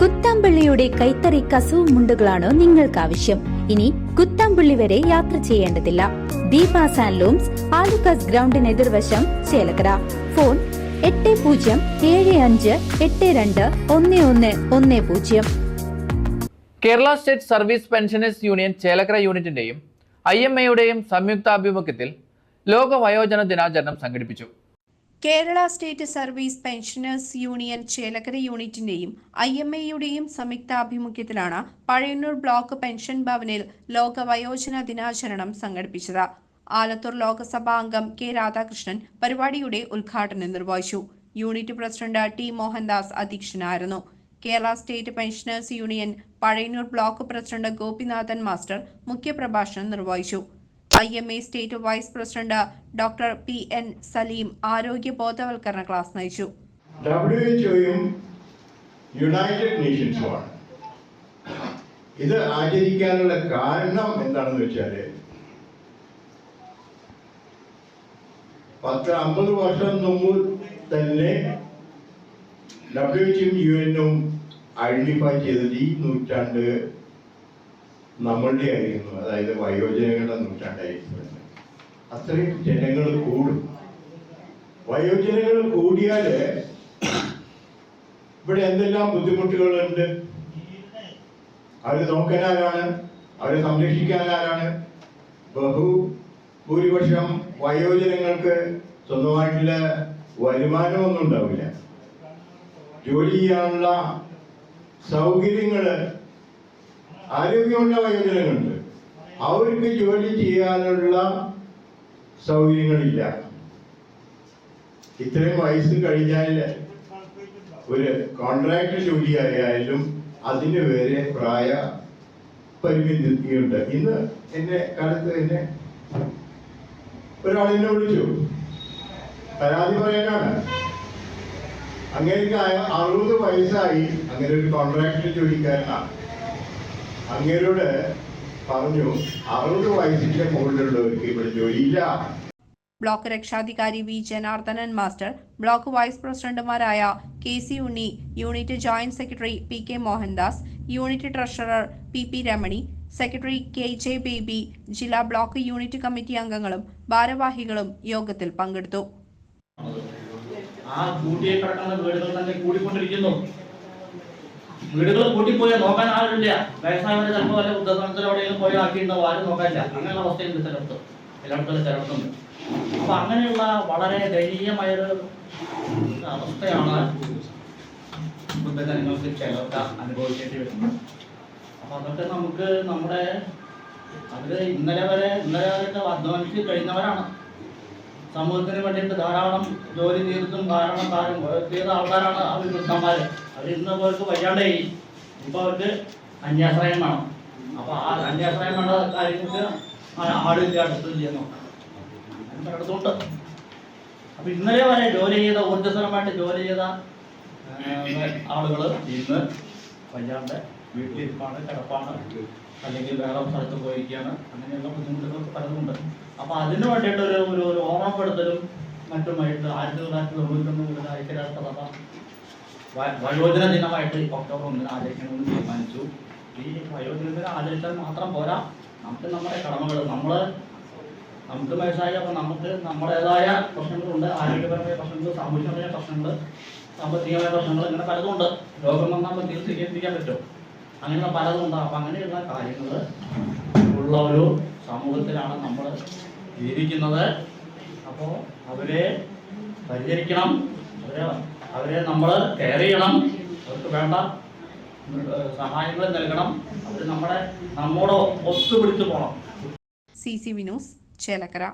കുത്താമ്പള്ളിയുടെ കൈത്തറി കസവ് മുണ്ടുകളാണോ നിങ്ങൾക്ക് ആവശ്യം ഇനി കുത്താമ്പള്ളി വരെ യാത്ര ചെയ്യേണ്ടതില്ല. ദീപാസ് ആൻഡ് ലൂംസ് ആലുക്കാസ് ഗ്രൗണ്ടിന് എതിർവശം ചേലക്കര. ഫോൺ എട്ട് പൂജ്യം ഏഴ് അഞ്ച് എട്ട് രണ്ട് ഒന്ന് ഒന്ന് ഒന്ന് പൂജ്യം. Kerala state service pensioners union Chelakkara യൂണിറ്റിന്റെയും I M എയുടെയും സംയുക്താഭിമുഖ്യത്തിൽ ലോക വയോജന ദിനാചരണം സംഘടിപ്പിച്ചു. Kerala state service pensioners union Chelakkara യൂണിറ്റിന്റെയും I M എയുടെയും സംയുക്താഭിമുഖ്യത്തിലാണ് പഴയന്നൂർ ബ്ലോക്ക് പെൻഷൻ ഭവനിൽ ലോക വയോജന ദിനാചരണം സംഘടിപ്പിച്ചത്. ആലത്തൂർ ലോക്സഭാ അംഗം കെ രാധാകൃഷ്ണൻ പരിപാടിയുടെ ഉദ്ഘാടനം നിർവഹിച്ചു. യൂണിറ്റ് പ്രസിഡന്റ് ടി മോഹൻദാസ് അധ്യക്ഷനായിരുന്നു. Kerala state pensioners union Pazhayannur block president Gopinathan master മുഖ്യപ്രഭാഷണം നിർവഹിച്ചു. I M A state vice president doctor P N Salim ആരോഗ്യ ബോധവൽക്കരണ ക്ലാസ് നയിച്ചു. യുണൈറ്റഡ് നേഷൻസുമാണ് ഇത് ആചരിക്കാനുള്ള കാരണം എന്താണെന്ന് വെച്ചാൽ പത്ത് അമ്പത് വർഷം മുമ്പ് തന്നെ ഡബ്ല്യു എച്ചും യു എനും ഐഡന്റിഫൈ ചെയ്തത് ഈ നൂറ്റാണ്ട് നമ്മളുടെ ആയിരുന്നു അതായത് വയോജനങ്ങളുടെ നൂറ്റാണ്ടായിരുന്നു എന്ന്. അത്രയും ജനങ്ങൾ കൂടും. വയോജനങ്ങൾ കൂടിയാൽ ഇവിടെ എന്തെല്ലാം ബുദ്ധിമുട്ടുകളുണ്ട്? അവർ നോക്കാൻ ആരാണ് അവരെ സംരക്ഷിക്കാൻ ആരാണ് ബഹു വയോജനങ്ങൾക്ക് സ്വന്തമായിട്ടുള്ള വരുമാനമൊന്നും ഉണ്ടാവില്ല. ജോലി ചെയ്യാനുള്ള സൗകര്യങ്ങൾ ആരോഗ്യമുള്ള വയോജനങ്ങളുണ്ട് അവർക്ക് ജോലി ചെയ്യാനുള്ള സൗകര്യങ്ങളില്ല. ഇത്രയും വയസ്സ് കഴിഞ്ഞാൽ ഒരു കോൺട്രാക്ട് ജോലി ആയാലും അതിന് വേറെ പ്രായ പരിമിതിയുണ്ട്. ഇന്ന് എന്നെ കാലത്ത് എന്നെ ഒരാൾ എന്നെ വിളിച്ചു. പരാതി പറയാനാണ്. അങ്ങനെയൊക്കെ അറുപത് വയസ്സായി അങ്ങനെ ഒരു കോൺട്രാക്ട് ജോലിക്കാരനാണ്. അങ്ങേരോട് പറഞ്ഞു അറുപത് വയസ്സിന്റെ മുകളിലുള്ളവർക്ക് ഇവിടെ ജോലിയില്ല. ബ്ലോക്ക് രക്ഷാധികാരി V. Janardhanan master block vice പ്രസിഡന്റുമാരായ K. C. Unni unit joint secretary P. K. Mohandas unit treasurer P. P. Ramani secretary K. J. Baby ജില്ലാ ബ്ലോക്ക് യൂണിറ്റ് കമ്മിറ്റി അംഗങ്ങളും ഭാരവാഹികളും യോഗത്തിൽ പങ്കെടുത്തു. ആ കൂട്ടിയെ കിടക്കുന്ന വീടുകൾ തന്നെ കൂടിക്കൊണ്ടിരിക്കുന്നു. വീടുകൾ കൂട്ടിപ്പോയാൽ നോക്കാൻ ആളില്ല വയസ്സായവരെ ചിലപ്പോൾ വല്ല വൃദ്ധസനത്തിൽ എവിടെയെങ്കിലും പോയി ആക്കിയിട്ടുണ്ടാവും ആരും നോക്കാനില്ല. അങ്ങനെയുള്ള അവസ്ഥയുണ്ട് ചിലടത്ത് ചിലയിടത്തും ചിലയിടത്തുണ്ട് അപ്പൊ അങ്ങനെയുള്ള വളരെ ദയനീയമായൊരു അവസ്ഥയാണ് വൃദ്ധജനങ്ങൾക്ക് ചിലർക്ക് അനുഭവിക്കേണ്ടി വരുന്നത്. അപ്പൊ അതൊക്കെ നമുക്ക് നമ്മുടെ അവർ ഇന്നലെ വരെ ഇന്നലെ വരെയൊക്കെ അധ്വാനിച്ച് കഴിഞ്ഞവരാണ്. സമൂഹത്തിന് വേണ്ടിയിട്ട് ധാരാളം ജോലി തീർത്തും കാര്യം ചെയ്ത ആൾക്കാരാണ് അവർ വൃദ്ധന്മാർ അവരിന്ന് അവർക്ക് വയ്യാണ്ടേ ഇപ്പൊ അവർക്ക് അന്യാശ്രയം വേണം. അപ്പൊ ആ അന്യാശ്രയം വേണ്ട കാര്യങ്ങൾക്ക് ആളില്ല അടുത്തില്ല അടുത്തുണ്ട് അപ്പൊ ഇന്നലെ വരെ ജോലി ചെയ്ത ഊർജസ്വലമായിട്ട് ജോലി ചെയ്ത ആളുകൾ ഇന്ന് വയ്യാണ്ട് വീട്ടിലിരിപ്പാണ് കിടപ്പാണ് അല്ലെങ്കിൽ വേറെ സ്ഥലത്ത് പോയിരിക്കുകയാണ്. അങ്ങനെയുള്ള ബുദ്ധിമുട്ടുകൾ പലതുമുണ്ട്. അപ്പൊ അതിന് വേണ്ടിയിട്ട് ഒരു ഒരു ഓർമ്മപ്പെടുത്തലും മറ്റുമായിട്ട് ആയിരത്തി തൊള്ളായിരത്തി തൊണ്ണൂറ്റൊന്ന് മുതൽ ഐക്യരാഷ്ട്രസഭ വയോജന ദിനമായിട്ട് ഒക്ടോബർ ഒന്നിന് ആചരിക്കണമെന്ന് തീരുമാനിച്ചു. ഈ വയോജന ദിനം ആചരിച്ചാൽ മാത്രം പോരാ. നമുക്ക് നമ്മുടെ കടമകൾ നമ്മൾ നമുക്ക് മനസ്സിലായി അപ്പൊ നമുക്ക് നമ്മുടേതായ പ്രശ്നങ്ങളുണ്ട് ആരോഗ്യപരമായ പ്രശ്നങ്ങൾ സാമൂഹ്യപരമായ പ്രശ്നങ്ങൾ സാമ്പത്തികമായ പ്രശ്നങ്ങൾ ഇങ്ങനെ പലതുണ്ട് രോഗം വന്നാൽ നമുക്ക് ചികിത്സിക്കാൻ പറ്റും. അങ്ങനെയുള്ള പലതും ഉണ്ട് അപ്പം അങ്ങനെയുള്ള കാര്യങ്ങൾ ഉള്ള ഒരു സമൂഹത്തിലാണ് നമ്മൾ ജീവിക്കുന്നത് അപ്പോ അവരെ പരിചരിക്കണം അവരെ അവരെ നമ്മൾ കെയർ ചെയ്യണം. അവർക്ക് വേണ്ട സഹായങ്ങൾ നൽകണം. അവർ നമ്മുടെ നമ്മോട് ഒത്തുപിടിച്ച് പോകണം. C C Vinos Chelakkara.